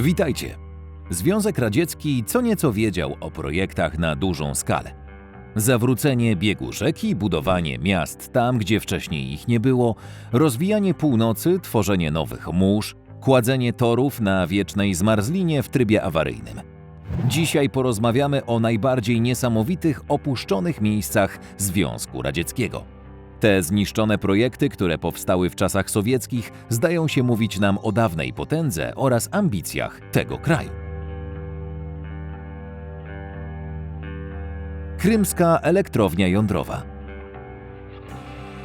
Witajcie. Związek Radziecki co nieco wiedział o projektach na dużą skalę. Zawrócenie biegu rzeki, budowanie miast tam, gdzie wcześniej ich nie było, rozwijanie północy, tworzenie nowych mórz, kładzenie torów na wiecznej zmarzlinie w trybie awaryjnym. Dzisiaj porozmawiamy o najbardziej niesamowitych opuszczonych miejscach Związku Radzieckiego. Te zniszczone projekty, które powstały w czasach sowieckich, zdają się mówić nam o dawnej potędze oraz ambicjach tego kraju. Krymska elektrownia jądrowa.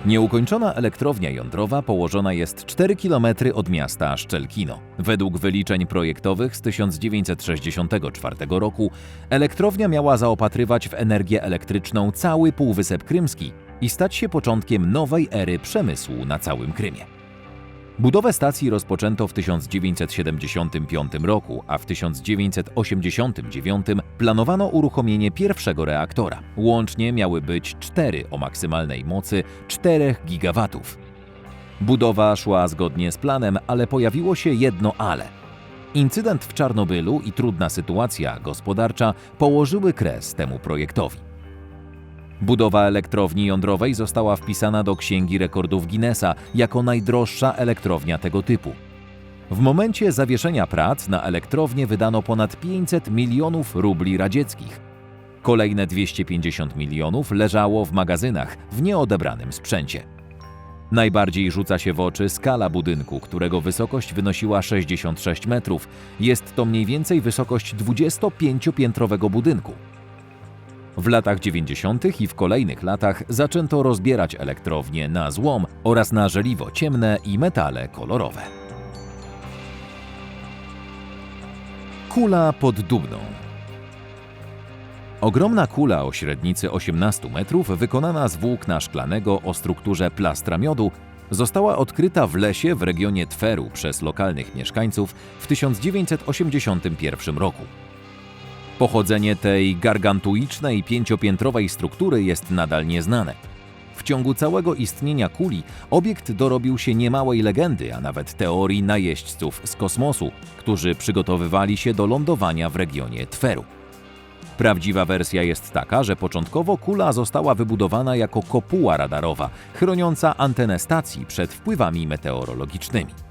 Nieukończona elektrownia jądrowa położona jest 4 km od miasta Szczelkino. Według wyliczeń projektowych z 1964 roku elektrownia miała zaopatrywać w energię elektryczną cały Półwysep Krymski i stać się początkiem nowej ery przemysłu na całym Krymie. Budowę stacji rozpoczęto w 1975 roku, a w 1989 planowano uruchomienie pierwszego reaktora. Łącznie miały być cztery o maksymalnej mocy 4 gigawatów. Budowa szła zgodnie z planem, ale pojawiło się jedno ale. Incydent w Czarnobylu i trudna sytuacja gospodarcza położyły kres temu projektowi. Budowa elektrowni jądrowej została wpisana do Księgi Rekordów Guinnessa jako najdroższa elektrownia tego typu. W momencie zawieszenia prac na elektrownię wydano ponad 500 milionów rubli radzieckich. Kolejne 250 milionów leżało w magazynach w nieodebranym sprzęcie. Najbardziej rzuca się w oczy skala budynku, którego wysokość wynosiła 66 metrów. Jest to mniej więcej wysokość 25-piętrowego budynku. W latach 90. i w kolejnych latach zaczęto rozbierać elektrownie na złom oraz na żeliwo ciemne i metale kolorowe. Kula pod Dubną Ogromna kula o średnicy 18 metrów, wykonana z włókna szklanego o strukturze plastra miodu, została odkryta w lesie w regionie Tweru przez lokalnych mieszkańców w 1981 roku. Pochodzenie tej gargantuicznej pięciopiętrowej struktury jest nadal nieznane. W ciągu całego istnienia kuli obiekt dorobił się niemałej legendy, a nawet teorii najeźdźców z kosmosu, którzy przygotowywali się do lądowania w regionie Tweru. Prawdziwa wersja jest taka, że początkowo kula została wybudowana jako kopuła radarowa, chroniąca antenę stacji przed wpływami meteorologicznymi.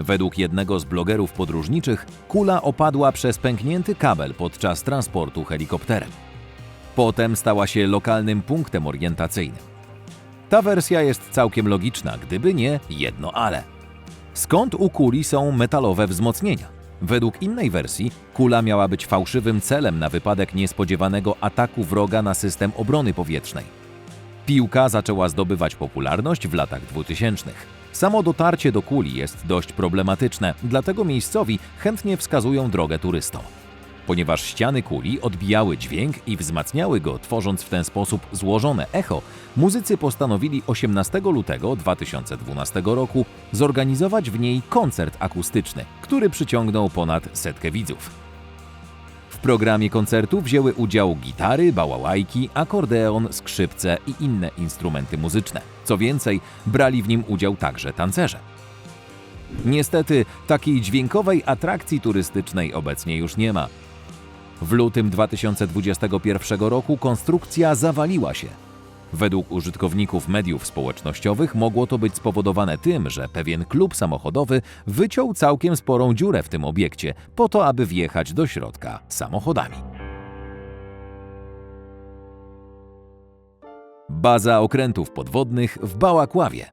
Według jednego z blogerów podróżniczych, kula opadła przez pęknięty kabel podczas transportu helikopterem. Potem stała się lokalnym punktem orientacyjnym. Ta wersja jest całkiem logiczna, gdyby nie jedno ale. Skąd u kuli są metalowe wzmocnienia? Według innej wersji, kula miała być fałszywym celem na wypadek niespodziewanego ataku wroga na system obrony powietrznej. Piłka zaczęła zdobywać popularność w latach 2000. Samo dotarcie do kuli jest dość problematyczne, dlatego miejscowi chętnie wskazują drogę turystom. Ponieważ ściany kuli odbijały dźwięk i wzmacniały go, tworząc w ten sposób złożone echo, muzycy postanowili 18 lutego 2012 roku zorganizować w niej koncert akustyczny, który przyciągnął ponad setkę widzów. W programie koncertu wzięły udział gitary, bałałajki, akordeon, skrzypce i inne instrumenty muzyczne. Co więcej, brali w nim udział także tancerze. Niestety, takiej dźwiękowej atrakcji turystycznej obecnie już nie ma. W lutym 2021 roku konstrukcja zawaliła się. Według użytkowników mediów społecznościowych mogło to być spowodowane tym, że pewien klub samochodowy wyciął całkiem sporą dziurę w tym obiekcie, po to, aby wjechać do środka samochodami. Baza okrętów podwodnych w Bałakławie.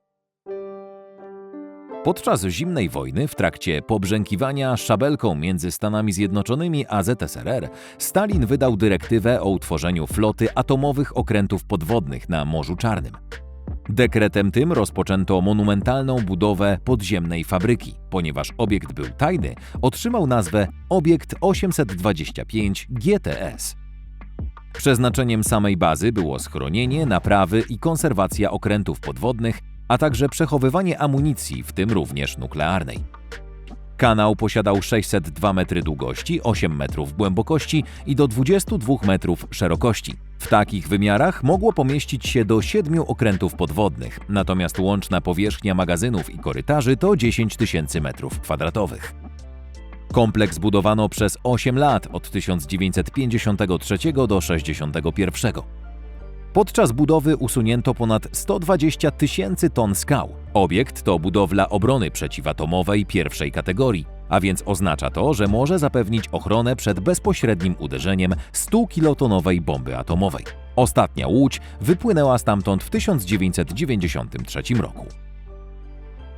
Podczas zimnej wojny, w trakcie pobrzękiwania szabelką między Stanami Zjednoczonymi a ZSRR, Stalin wydał dyrektywę o utworzeniu floty atomowych okrętów podwodnych na Morzu Czarnym. Dekretem tym rozpoczęto monumentalną budowę podziemnej fabryki. Ponieważ obiekt był tajny, otrzymał nazwę Obiekt 825 GTS. Przeznaczeniem samej bazy było schronienie, naprawy i konserwacja okrętów podwodnych a także przechowywanie amunicji, w tym również nuklearnej. Kanał posiadał 602 metry długości, 8 metrów głębokości i do 22 metrów szerokości. W takich wymiarach mogło pomieścić się do 7 okrętów podwodnych, natomiast łączna powierzchnia magazynów i korytarzy to 10 tysięcy metrów kwadratowych. Kompleks budowano przez 8 lat od 1953 do 61. Podczas budowy usunięto ponad 120 tysięcy ton skał. Obiekt to budowla obrony przeciwatomowej pierwszej kategorii, a więc oznacza to, że może zapewnić ochronę przed bezpośrednim uderzeniem 100-kilotonowej bomby atomowej. Ostatnia łódź wypłynęła stamtąd w 1993 roku.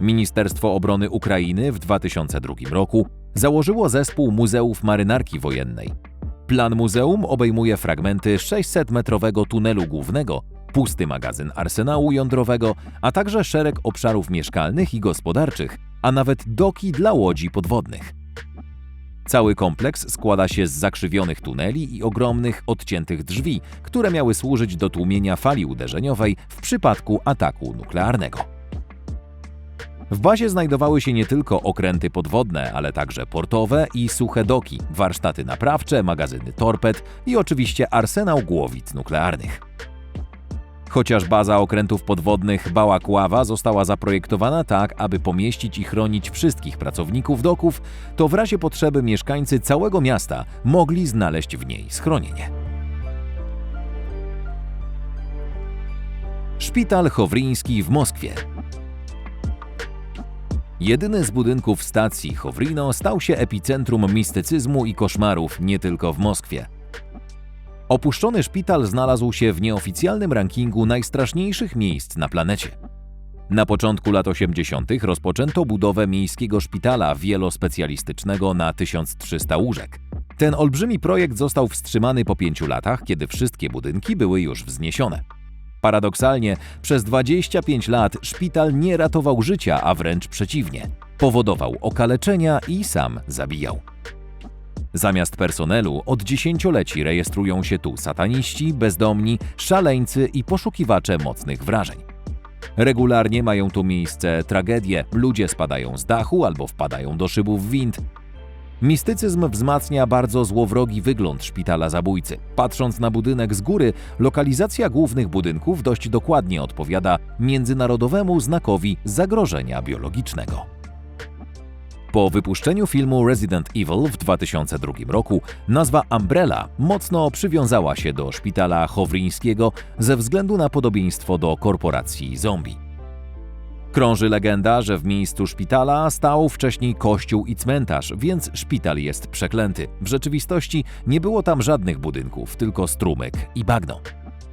Ministerstwo Obrony Ukrainy w 2002 roku założyło zespół Muzeów Marynarki Wojennej. Plan muzeum obejmuje fragmenty 600-metrowego tunelu głównego, pusty magazyn arsenału jądrowego, a także szereg obszarów mieszkalnych i gospodarczych, a nawet doki dla łodzi podwodnych. Cały kompleks składa się z zakrzywionych tuneli i ogromnych, odciętych drzwi, które miały służyć do tłumienia fali uderzeniowej w przypadku ataku nuklearnego. W bazie znajdowały się nie tylko okręty podwodne, ale także portowe i suche doki, warsztaty naprawcze, magazyny torped i oczywiście arsenał głowic nuklearnych. Chociaż baza okrętów podwodnych Bałakława została zaprojektowana tak, aby pomieścić i chronić wszystkich pracowników doków, to w razie potrzeby mieszkańcy całego miasta mogli znaleźć w niej schronienie. Szpital Chowriński w Moskwie Jedyny z budynków stacji Chowrino stał się epicentrum mistycyzmu i koszmarów nie tylko w Moskwie. Opuszczony szpital znalazł się w nieoficjalnym rankingu najstraszniejszych miejsc na planecie. Na początku lat 80. rozpoczęto budowę miejskiego szpitala wielospecjalistycznego na 1300 łóżek. Ten olbrzymi projekt został wstrzymany po pięciu latach, kiedy wszystkie budynki były już wzniesione. Paradoksalnie, przez 25 lat szpital nie ratował życia, a wręcz przeciwnie. Powodował okaleczenia i sam zabijał. Zamiast personelu od dziesięcioleci rejestrują się tu sataniści, bezdomni, szaleńcy i poszukiwacze mocnych wrażeń. Regularnie mają tu miejsce tragedie, ludzie spadają z dachu albo wpadają do szybów wind, Mistycyzm wzmacnia bardzo złowrogi wygląd szpitala zabójcy. Patrząc na budynek z góry, lokalizacja głównych budynków dość dokładnie odpowiada międzynarodowemu znakowi zagrożenia biologicznego. Po wypuszczeniu filmu Resident Evil w 2002 roku nazwa Umbrella mocno przywiązała się do szpitala chowrińskiego ze względu na podobieństwo do korporacji zombie. Krąży legenda, że w miejscu szpitala stał wcześniej kościół i cmentarz, więc szpital jest przeklęty. W rzeczywistości nie było tam żadnych budynków, tylko strumyk i bagno.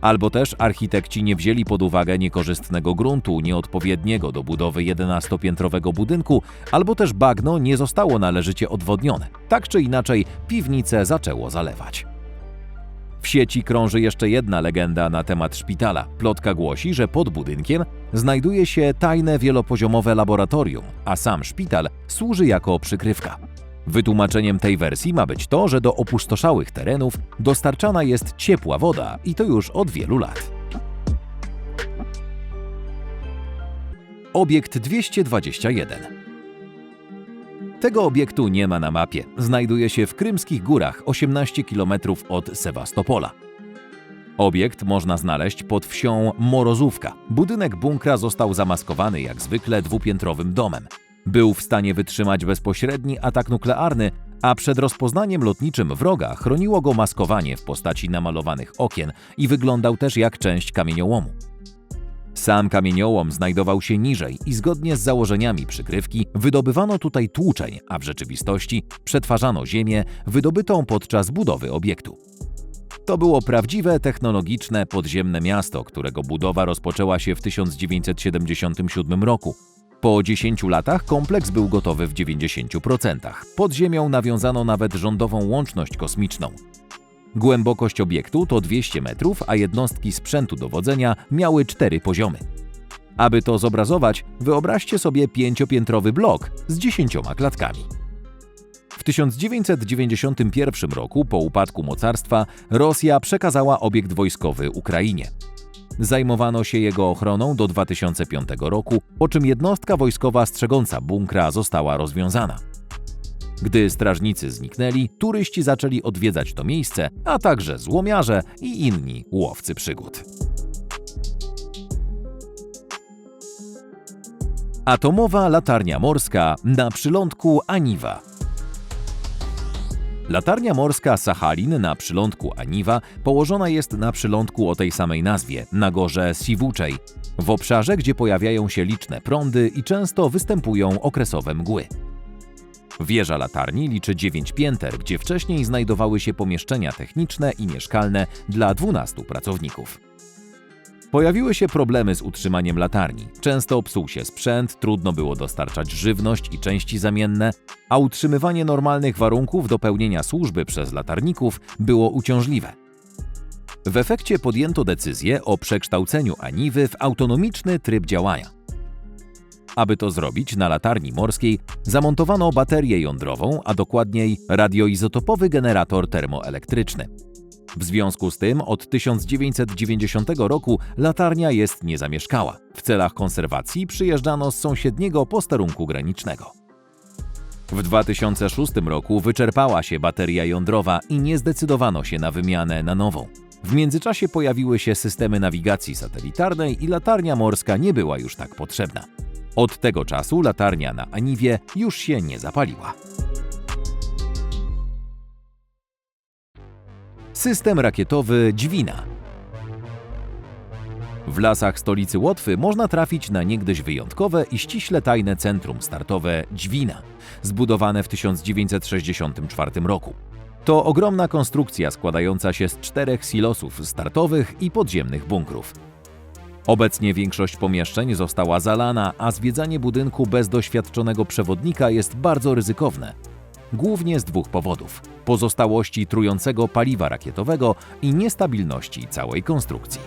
Albo też architekci nie wzięli pod uwagę niekorzystnego gruntu, nieodpowiedniego do budowy 11-piętrowego budynku, albo też bagno nie zostało należycie odwodnione. Tak czy inaczej, piwnice zaczęło zalewać. W sieci krąży jeszcze jedna legenda na temat szpitala. Plotka głosi, że pod budynkiem znajduje się tajne wielopoziomowe laboratorium, a sam szpital służy jako przykrywka. Wytłumaczeniem tej wersji ma być to, że do opustoszałych terenów dostarczana jest ciepła woda i to już od wielu lat. Obiekt 221 tego obiektu nie ma na mapie. Znajduje się w Krymskich Górach, 18 km od Sewastopola. Obiekt można znaleźć pod wsią Morozówka. Budynek bunkra został zamaskowany jak zwykle dwupiętrowym domem. Był w stanie wytrzymać bezpośredni atak nuklearny, a przed rozpoznaniem lotniczym wroga chroniło go maskowanie w postaci namalowanych okien i wyglądał też jak część kamieniołomu. Sam kamieniołom znajdował się niżej i zgodnie z założeniami przykrywki wydobywano tutaj tłuczeń, a w rzeczywistości przetwarzano ziemię wydobytą podczas budowy obiektu. To było prawdziwe technologiczne podziemne miasto, którego budowa rozpoczęła się w 1977 roku. Po 10 latach kompleks był gotowy w 90%. Pod ziemią nawiązano nawet rządową łączność kosmiczną. Głębokość obiektu to 200 metrów, a jednostki sprzętu dowodzenia miały cztery poziomy. Aby to zobrazować, wyobraźcie sobie pięciopiętrowy blok z dziesięcioma klatkami. W 1991 roku, po upadku mocarstwa, Rosja przekazała obiekt wojskowy Ukrainie. Zajmowano się jego ochroną do 2005 roku, po czym jednostka wojskowa strzegąca bunkra została rozwiązana. Gdy strażnicy zniknęli, turyści zaczęli odwiedzać to miejsce, a także złomiarze i inni łowcy przygód. Atomowa latarnia morska na przylądku Aniwa. Latarnia morska Sachalin na przylądku Aniwa położona jest na przylądku o tej samej nazwie, na gorze Sivuczej, w obszarze, gdzie pojawiają się liczne prądy i często występują okresowe mgły. Wieża latarni liczy 9 pięter, gdzie wcześniej znajdowały się pomieszczenia techniczne i mieszkalne dla 12 pracowników. Pojawiły się problemy z utrzymaniem latarni. Często psuł się sprzęt, trudno było dostarczać żywność i części zamienne, a utrzymywanie normalnych warunków do pełnienia służby przez latarników było uciążliwe. W efekcie podjęto decyzję o przekształceniu Aniwy w autonomiczny tryb działania. Aby to zrobić, na latarni morskiej zamontowano baterię jądrową, a dokładniej radioizotopowy generator termoelektryczny. W związku z tym od 1990 roku latarnia jest niezamieszkała. W celach konserwacji przyjeżdżano z sąsiedniego posterunku granicznego. W 2006 roku wyczerpała się bateria jądrowa i nie zdecydowano się na wymianę na nową. W międzyczasie pojawiły się systemy nawigacji satelitarnej i latarnia morska nie była już tak potrzebna. Od tego czasu latarnia na Aniwie już się nie zapaliła. System rakietowy Dźwina. W lasach stolicy Łotwy można trafić na niegdyś wyjątkowe i ściśle tajne centrum startowe Dźwina, zbudowane w 1964 roku. To ogromna konstrukcja składająca się z czterech silosów startowych i podziemnych bunkrów. Obecnie większość pomieszczeń została zalana, a zwiedzanie budynku bez doświadczonego przewodnika jest bardzo ryzykowne. Głównie z dwóch powodów: pozostałości trującego paliwa rakietowego i niestabilności całej konstrukcji.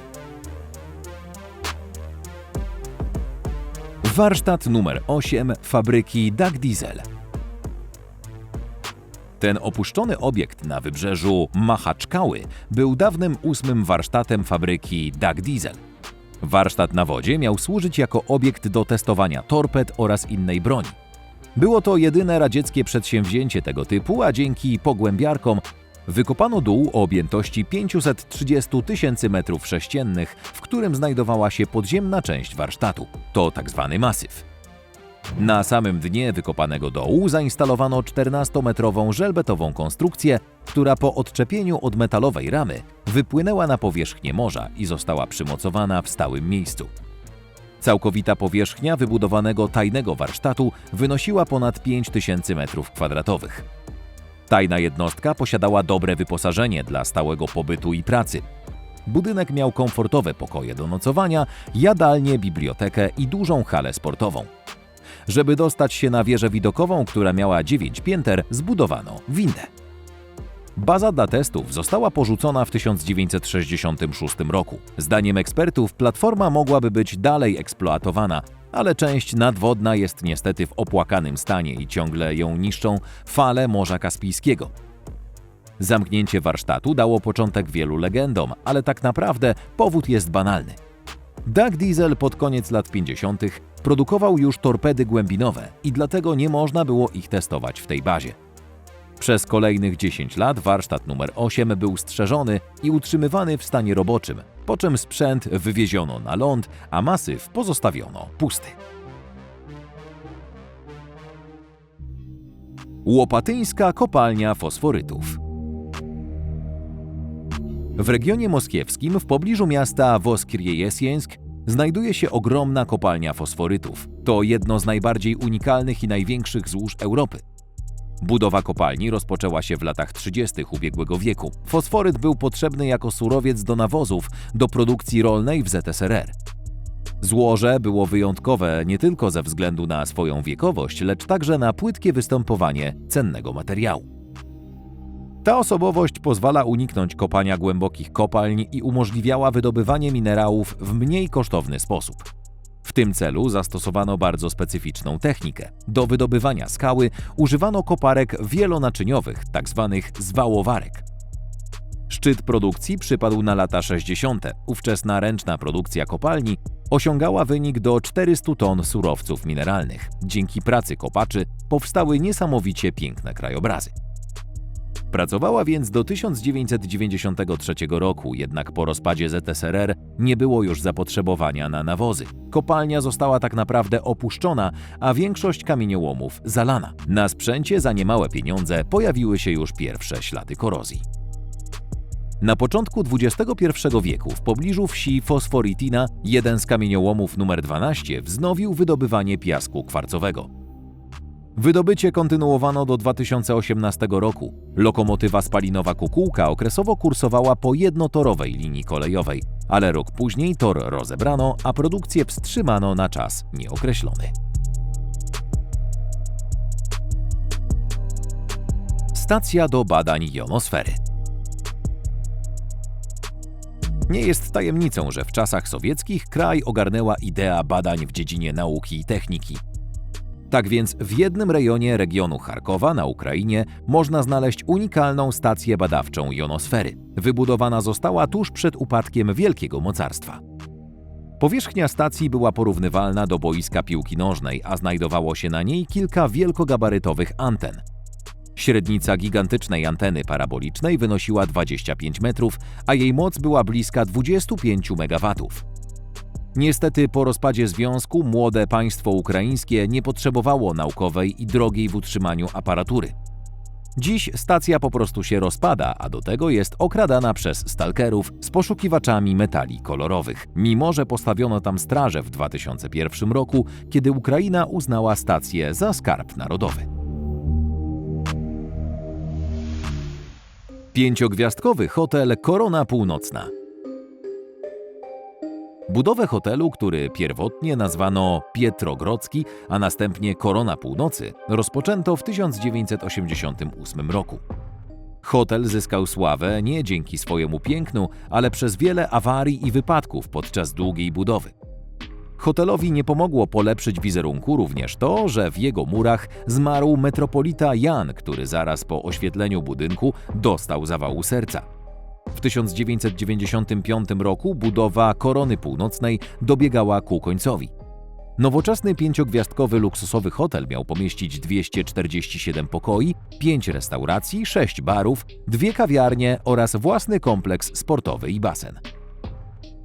Warsztat numer 8 fabryki Dag Diesel. Ten opuszczony obiekt na wybrzeżu Machaczkały był dawnym ósmym warsztatem fabryki Dag Diesel. Warsztat na wodzie miał służyć jako obiekt do testowania torped oraz innej broni. Było to jedyne radzieckie przedsięwzięcie tego typu, a dzięki pogłębiarkom wykopano dół o objętości 530 tysięcy metrów sześciennych, w którym znajdowała się podziemna część warsztatu. To. Tak masyw. Na samym dnie wykopanego dołu zainstalowano 14-metrową żelbetową konstrukcję, która po odczepieniu od metalowej ramy wypłynęła na powierzchnię morza i została przymocowana w stałym miejscu. Całkowita powierzchnia wybudowanego tajnego warsztatu wynosiła ponad 5000 m2. Tajna jednostka posiadała dobre wyposażenie dla stałego pobytu i pracy. Budynek miał komfortowe pokoje do nocowania, jadalnię, bibliotekę i dużą halę sportową. Żeby dostać się na wieżę widokową, która miała 9 pięter, zbudowano windę. Baza dla testów została porzucona w 1966 roku. Zdaniem ekspertów platforma mogłaby być dalej eksploatowana, ale część nadwodna jest niestety w opłakanym stanie i ciągle ją niszczą fale Morza Kaspijskiego. Zamknięcie warsztatu dało początek wielu legendom, ale tak naprawdę powód jest banalny. Doug Diesel pod koniec lat 50. produkował już torpedy głębinowe i dlatego nie można było ich testować w tej bazie. Przez kolejnych 10 lat warsztat numer 8 był strzeżony i utrzymywany w stanie roboczym, po czym sprzęt wywieziono na ląd, a masyw pozostawiono pusty. Łopatyńska kopalnia fosforytów. W regionie moskiewskim w pobliżu miasta Woskirjejesieńsk znajduje się ogromna kopalnia fosforytów. To jedno z najbardziej unikalnych i największych złóż Europy. Budowa kopalni rozpoczęła się w latach 30. ubiegłego wieku. Fosforyt był potrzebny jako surowiec do nawozów do produkcji rolnej w ZSRR. Złoże było wyjątkowe nie tylko ze względu na swoją wiekowość, lecz także na płytkie występowanie cennego materiału. Ta osobowość pozwala uniknąć kopania głębokich kopalń i umożliwiała wydobywanie minerałów w mniej kosztowny sposób. W tym celu zastosowano bardzo specyficzną technikę. Do wydobywania skały używano koparek wielonaczyniowych, tzw. Tak zwałowarek. Szczyt produkcji przypadł na lata 60. Ówczesna ręczna produkcja kopalni osiągała wynik do 400 ton surowców mineralnych. Dzięki pracy kopaczy powstały niesamowicie piękne krajobrazy. Pracowała więc do 1993 roku, jednak po rozpadzie ZSRR nie było już zapotrzebowania na nawozy. Kopalnia została tak naprawdę opuszczona, a większość kamieniołomów zalana. Na sprzęcie za niemałe pieniądze pojawiły się już pierwsze ślady korozji. Na początku XXI wieku w pobliżu wsi Fosforitina jeden z kamieniołomów numer 12 wznowił wydobywanie piasku kwarcowego. Wydobycie kontynuowano do 2018 roku. Lokomotywa spalinowa Kukułka okresowo kursowała po jednotorowej linii kolejowej, ale rok później tor rozebrano, a produkcję wstrzymano na czas nieokreślony. Stacja do badań jonosfery. Nie jest tajemnicą, że w czasach sowieckich kraj ogarnęła idea badań w dziedzinie nauki i techniki. Tak więc w jednym rejonie regionu Charkowa na Ukrainie można znaleźć unikalną stację badawczą jonosfery. Wybudowana została tuż przed upadkiem wielkiego mocarstwa. Powierzchnia stacji była porównywalna do boiska piłki nożnej, a znajdowało się na niej kilka wielkogabarytowych anten. Średnica gigantycznej anteny parabolicznej wynosiła 25 metrów, a jej moc była bliska 25 MW. Niestety po rozpadzie związku młode państwo ukraińskie nie potrzebowało naukowej i drogiej w utrzymaniu aparatury. Dziś stacja po prostu się rozpada, a do tego jest okradana przez stalkerów z poszukiwaczami metali kolorowych, mimo że postawiono tam straże w 2001 roku, kiedy Ukraina uznała stację za skarb narodowy. Pięciogwiazdkowy hotel Korona Północna. Budowę hotelu, który pierwotnie nazwano Pietrogrodzki, a następnie Korona Północy, rozpoczęto w 1988 roku. Hotel zyskał sławę nie dzięki swojemu pięknu, ale przez wiele awarii i wypadków podczas długiej budowy. Hotelowi nie pomogło polepszyć wizerunku również to, że w jego murach zmarł metropolita Jan, który zaraz po oświetleniu budynku dostał zawału serca. W 1995 roku budowa Korony Północnej dobiegała ku końcowi. Nowoczesny pięciogwiazdkowy luksusowy hotel miał pomieścić 247 pokoi, 5 restauracji, 6 barów, dwie kawiarnie oraz własny kompleks sportowy i basen.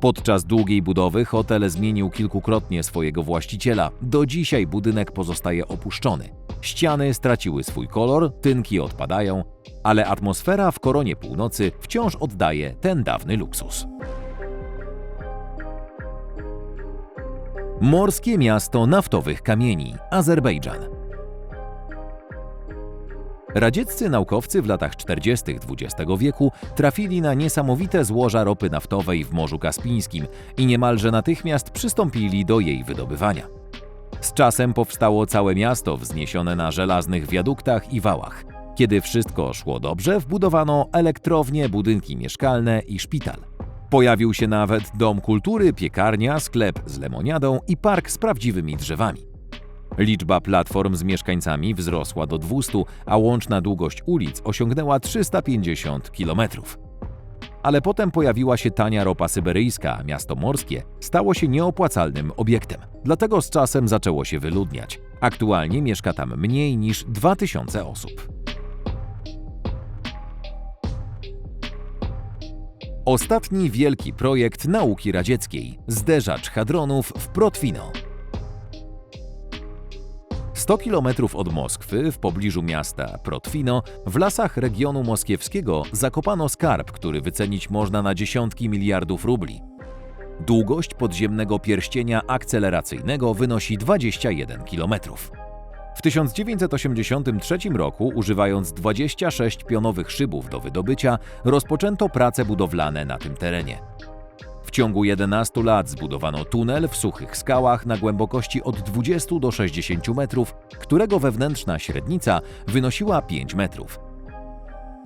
Podczas długiej budowy hotel zmienił kilkukrotnie swojego właściciela. Do dzisiaj budynek pozostaje opuszczony. Ściany straciły swój kolor, tynki odpadają, ale atmosfera w koronie północy wciąż oddaje ten dawny luksus. Morskie miasto naftowych kamieni Azerbejdżan. Radzieccy naukowcy w latach 40. XX wieku trafili na niesamowite złoża ropy naftowej w Morzu Kaspijskim i niemalże natychmiast przystąpili do jej wydobywania. Z czasem powstało całe miasto wzniesione na żelaznych wiaduktach i wałach. Kiedy wszystko szło dobrze, wbudowano elektrownie, budynki mieszkalne i szpital. Pojawił się nawet dom kultury, piekarnia, sklep z lemoniadą i park z prawdziwymi drzewami. Liczba platform z mieszkańcami wzrosła do 200, a łączna długość ulic osiągnęła 350 km. Ale potem pojawiła się tania ropa syberyjska, a miasto morskie stało się nieopłacalnym obiektem. Dlatego z czasem zaczęło się wyludniać. Aktualnie mieszka tam mniej niż 2000 osób. Ostatni wielki projekt nauki radzieckiej zderzacz hadronów w Protwino. 100 km od Moskwy, w pobliżu miasta Protwino, w lasach regionu moskiewskiego zakopano skarb, który wycenić można na dziesiątki miliardów rubli. Długość podziemnego pierścienia akceleracyjnego wynosi 21 km. W 1983 roku, używając 26 pionowych szybów do wydobycia, rozpoczęto prace budowlane na tym terenie. W ciągu 11 lat zbudowano tunel w suchych skałach na głębokości od 20 do 60 metrów, którego wewnętrzna średnica wynosiła 5 metrów.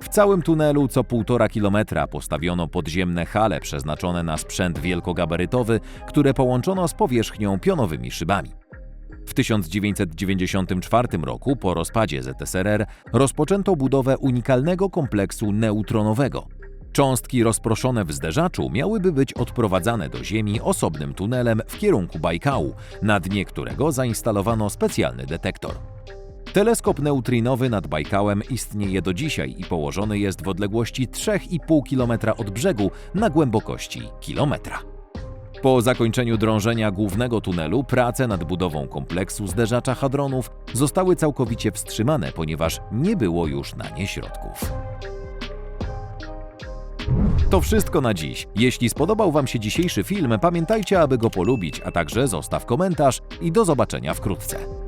W całym tunelu co 1,5 kilometra postawiono podziemne hale przeznaczone na sprzęt wielkogabarytowy, które połączono z powierzchnią pionowymi szybami. W 1994 roku, po rozpadzie ZSRR, rozpoczęto budowę unikalnego kompleksu neutronowego. Cząstki rozproszone w zderzaczu miałyby być odprowadzane do Ziemi osobnym tunelem w kierunku Bajkału, na dnie którego zainstalowano specjalny detektor. Teleskop neutrinowy nad Bajkałem istnieje do dzisiaj i położony jest w odległości 3,5 km od brzegu na głębokości kilometra. Po zakończeniu drążenia głównego tunelu prace nad budową kompleksu zderzacza hadronów zostały całkowicie wstrzymane, ponieważ nie było już na nie środków. To wszystko na dziś. Jeśli spodobał Wam się dzisiejszy film, pamiętajcie, aby go polubić, a także zostaw komentarz i do zobaczenia wkrótce.